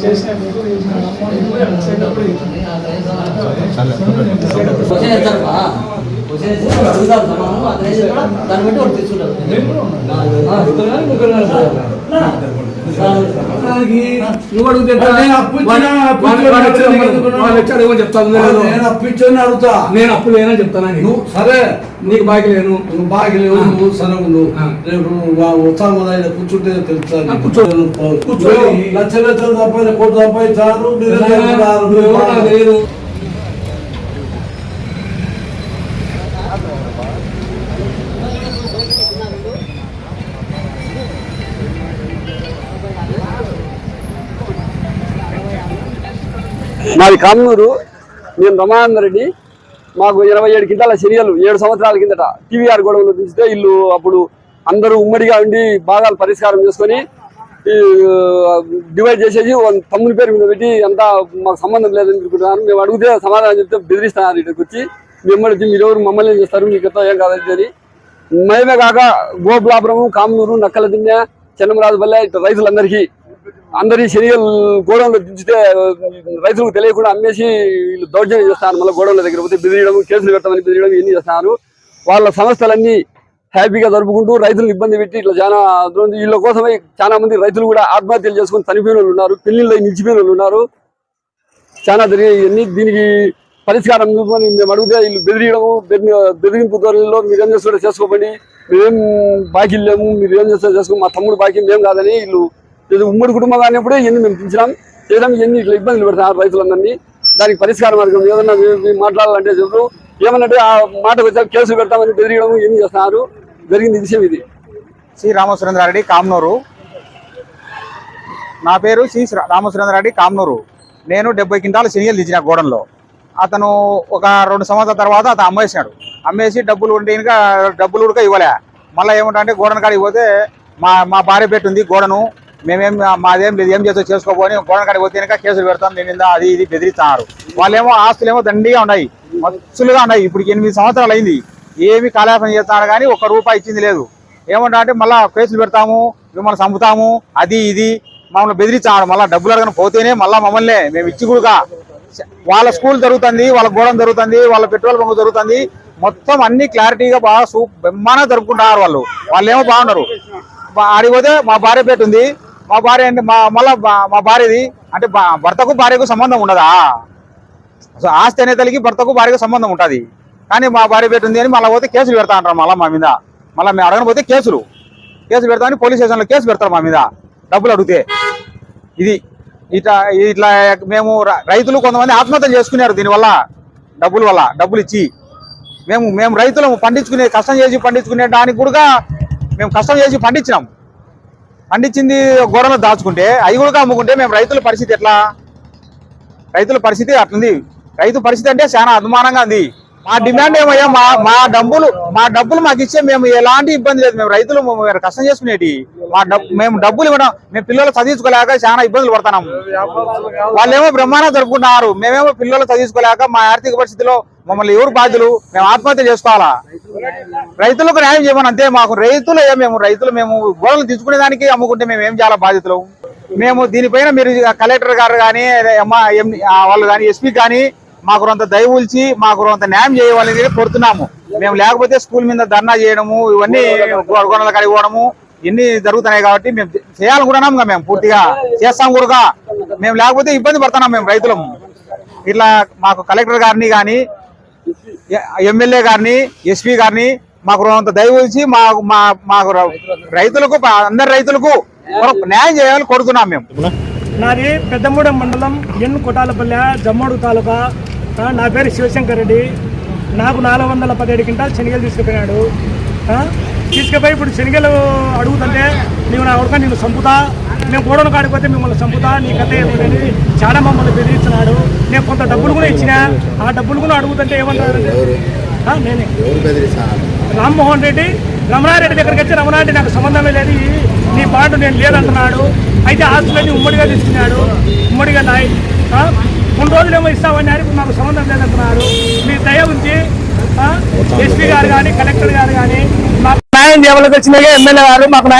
చేసినప్పుడు దాన్ని బట్టి వాడు నువ్వు అడిగితే? నేను అప్పు చెప్తాను నేను. అప్పించని అడుగుతా నేను లేనని చెప్తాను. నువ్వు సరే నీకు బాకీ లేను నువ్వు లేవు. నువ్వు సరే ఆ. రేపు ఆయన కూర్చుంటే తెలుసా ఆ, కూర్చో. కూర్చో. లక్ష లక్షలు సంపాదించి కోటి మీరే చెప్తున్నారు. మాది కామనూరు. నేను రమానంద రెడ్డి. మాకు ఇరవై ఏడు కింటాల చర్యలు ఏడు సంవత్సరాల కిందట టీవీఆర్ గొడవలు దించితే ఇల్లు అప్పుడు అందరూ ఉమ్మడిగా ఉండి భాగాలు పరిష్కారం చేసుకొని డివైడ్ చేసేసి తమ్ముని పేరు మీద పెట్టి అంతా మాకు సంబంధం లేదని అనుకుంటున్నాను మేము అడిగితే సమాధానం చెప్తే బెదిరిస్తున్నారు ఇక్కడికి వచ్చి. మిమ్మల్ని మీరెవరు మమ్మల్ని ఏం చేస్తారు? మీకు ఏం కాదని అని. మేమే కాక గోపులాపురము కామనూరు నక్కల దిన్నె చెన్నమరాజుపల్లె ఇట్లా రైతులందరికీ అందరి శరీరం గోడౌన్లో దించితే రైతులకు తెలియకుండా అమ్మేసి వీళ్ళు దౌర్జన్యం చేస్తారు మళ్ళీ గోడౌన్ల దగ్గర పోతే బెదిరియడం కేసులు పెట్టమని బెదిరియడం ఇవన్నీ చేస్తున్నారు. వాళ్ళ సంస్థలన్నీ హ్యాపీగా జరుపుకుంటూ రైతులను ఇబ్బంది పెట్టి ఇట్లా చాలా వీళ్ళ కోసమే చాలా మంది రైతులు కూడా ఆత్మహత్యలు చేసుకుని చనిపోయిన వాళ్ళు ఉన్నారు. పెళ్ళిళ్ళు నిలిచిపోయిన వాళ్ళు ఉన్నారు. చాలా జరిగాయి ఇవన్నీ. దీనికి పరిష్కారం చూపమని మేము అడిగితే వీళ్ళు బెదిరియడము బెదిరి- బెదిరింపు ధోరణిలో మీరు ఏం చేస్తారో చేసుకోమని మేమేం బాకీ లేము మీరు ఏం చేస్తారో చేసుకో మా తమ్ముడు బాకీ మేము కాదని వీళ్ళు ఇది ఉమ్మడి కుటుంబం కానిప్పుడే ఇవన్నీ మేము పెంచినాం చేయడం ఇవన్నీ ఇట్లా ఇబ్బందులు పెడతారు రైతులందరినీ దానికి పరిష్కార మార్గం ఏదన్నా మాట్లాడాలంటే చెప్పు ఏమన్నట్టు ఆ మాటకు వచ్చాక కేసులు పెడతామని బెదిరియడం ఏం చేస్తున్నారు. జరిగింది విషయం ఇది. శ్రీ రామసురేంద్రారెడ్డి కామ్నూరు. నా పేరు శ్రీ రామసురేంద్రారెడ్డి కామ్నూరు. నేను డెబ్బై క్వింటాలు శనిగలు తెచ్చిన గోడంలో. అతను ఒక రెండు సంవత్సరాల తర్వాత అతను అమ్మేసినాడు. అమ్మేసి డబ్బులు ఉంటే ఇంకా డబ్బులు ఉడక ఇవ్వలే. మళ్ళీ ఏమంటే గోడను కాడికి పోతే మా మా భార్య పెట్టుంది గోడను. మేమేం మాదేం లేదు. ఏం చేస్తో చేసుకోపోని గోడను కాడికి పోతే కనుక కేసులు పెడతాం. నేను ఇందా అది ఇది బెదిరిస్తున్నారు వాళ్ళేమో ఆస్తులేమో దండిగా ఉన్నాయి. మస్తులుగా ఉన్నాయి. ఇప్పుడు ఎనిమిది సంవత్సరాలు అయింది. ఏమి కాలాపన చేస్తున్నారు కానీ ఒక్క రూపాయి ఇచ్చింది లేదు. ఏమంటా అంటే మళ్ళీ కేసులు పెడతాము మిమ్మల్ని చంపుతాము అది ఇది. మమ్మల్ని బెదిరించాడు మళ్ళీ డబ్బులు అడగని పోతేనే మళ్ళీ మమ్మల్ని మేము ఇచ్చి కూడా వాళ్ళ స్కూల్ జరుగుతుంది వాళ్ళ గోడం జరుగుతుంది వాళ్ళ పెట్రోల్ బంక్ జరుగుతుంది. మొత్తం అన్ని క్లారిటీగా బాగా సూ బ్రహ్మాండంగా జరుపుకుంటారు వాళ్ళు. వాళ్ళు ఏమో బాగున్నారు ఆడిపోతే మా భార్య పేట ఉంది. మా భార్య అంటే మా మళ్ళా మా భార్యది అంటే బా- భర్తకు భార్యకు సంబంధం ఉండదా? సో ఆస్తి అనే తల్లికి భర్తకు భార్యకు సంబంధం ఉంటుంది. కానీ మా భార్య పెట్టింది ఉంది అని మళ్ళీ పోతే కేసులు పెడతా అంటారు మళ్ళీ మా మీద. మళ్ళీ మేము అడగకపోతే కేసులు. కేసు పెడతామని పోలీస్ స్టేషన్లో కేసు పెడతారు మా మీద. డబ్బులు అడిగితే. ఇది ఇట్లా ఇట్లా మేము రైతులు కొంతమంది ఆత్మహత్య చేసుకున్నారు దీనివల్ల డబ్బుల వల్ల డబ్బులు ఇచ్చి. మేము మేము రైతులు పండించుకునే కష్టం చేసి పండించుకునే దానికి కూడా మేము కష్టం చేసి పండించినాం. పండించింది గోడలో దాచుకుంటే అవి కూడా అమ్ముకుంటే మేము రైతుల పరిస్థితి ఎట్లా? రైతుల పరిస్థితి అట్లుంది. రైతు పరిస్థితి అంటే చాలా అభిమానంగా ఉంది. మా డిమాండ్ ఏమయ్యా? మా మా డబ్బులు మా డబ్బులు మాకు ఇచ్చే మేము ఎలాంటి ఇబ్బంది లేదు. మేము రైతులు మేము కష్టం చేసుకునేటి. మా డబ్బు మేము డబ్బులు ఇవ్వడం మేము పిల్లలు చదివించుకోలేక చాలా ఇబ్బందులు పడుతున్నాం. వాళ్ళేమో బ్రహ్మాండం జరుపుకుంటున్నారు. మేమేమో పిల్లలు చదివించుకోలేక మా ఆర్థిక పరిస్థితిలో మమ్మల్ని ఎవరు బాధ్యులు? మేము ఆత్మహత్య చేసుకోవాలా? రైతులకు న్యాయం చేయమని అంతే మాకు. రైతులు మేము. రైతులు మేము గోడలు తీసుకునే దానికి అమ్ముకుంటే మేము ఏం చేయాలా బాధ్యతలు? మేము దీనిపైన మీరు కలెక్టర్ గారు కానీ వాళ్ళు కానీ ఎస్పీ కానీ మాకు కొంత దయవుల్చి మాకు కొంత న్యాయం చేయవాలని కోరుతున్నాము. మేము లేకపోతే స్కూల్ మీద ధర్నా చేయడము ఇవన్నీ గొడవలు కడిగిపోవడము ఇన్ని జరుగుతున్నాయి కాబట్టి మేము చేయాలనుకుంటున్నాం కదా మేము పూర్తిగా. చేస్తాం కూడా మేము లేకపోతే ఇబ్బంది పడుతున్నాం మేము రైతులము. ఇట్లా మాకు కలెక్టర్ గారిని కానీ ఎమ్మెల్యే గారిని ఎస్పీ గారిని మాకు కొంత దయవుల్చి మాకు మా మాకు రైతులకు అందరి రైతులకు న్యాయం చేయాలని కోరుతున్నాం మేము. నాది పెద్దమూడెం మండలం ఎన్ కొటాలపల్లె జమ్మడు తాలూకా నా పేరు శివశంకర్ రెడ్డి. నాకు నాలుగు వందల పదిహేడు క్వింటాలు శనగలు తీసుకుపోయినాడు. తీసుకుపోయి ఇప్పుడు శనగలు అడుగుతుంటే నీవు నా ఉడక నేను చంపుతా. నేను గోడను కాడిపోతే మిమ్మల్ని చంపుతా. నీ కథ ఏమిటని చాలా మమ్మల్ని బెదిరిస్తున్నాడు. నేను కొంత డబ్బులు కూడా ఇచ్చిన ఆ డబ్బులు కూడా అడుగుతుంటే ఏమంటారంటే ఆ, నేనే. రామ్మోహన్ రెడ్డి రమణారెడ్డి దగ్గరికి వచ్చి రమణారెడ్డి నాకు సంబంధమే లేదు. నీ పాటు నేను లేదంటున్నాడు. అయితే ఆస్తులన్నీ ఉమ్మడిగా తీసుకున్నాడు. ఉమ్మడిగా నాయి మూడు కొన్ని రోజులేమో ఇస్తామని ఇప్పుడు మాకు సంబంధం లేదంటున్నారు మీ దయ ఉంచి ఎస్పీ గారు కానీ కలెక్టర్ గారు కానీ మాకు న్యాయం చేయవలసి వచ్చినాయి ఎమ్మెల్యే గారు మాకు న్యాయం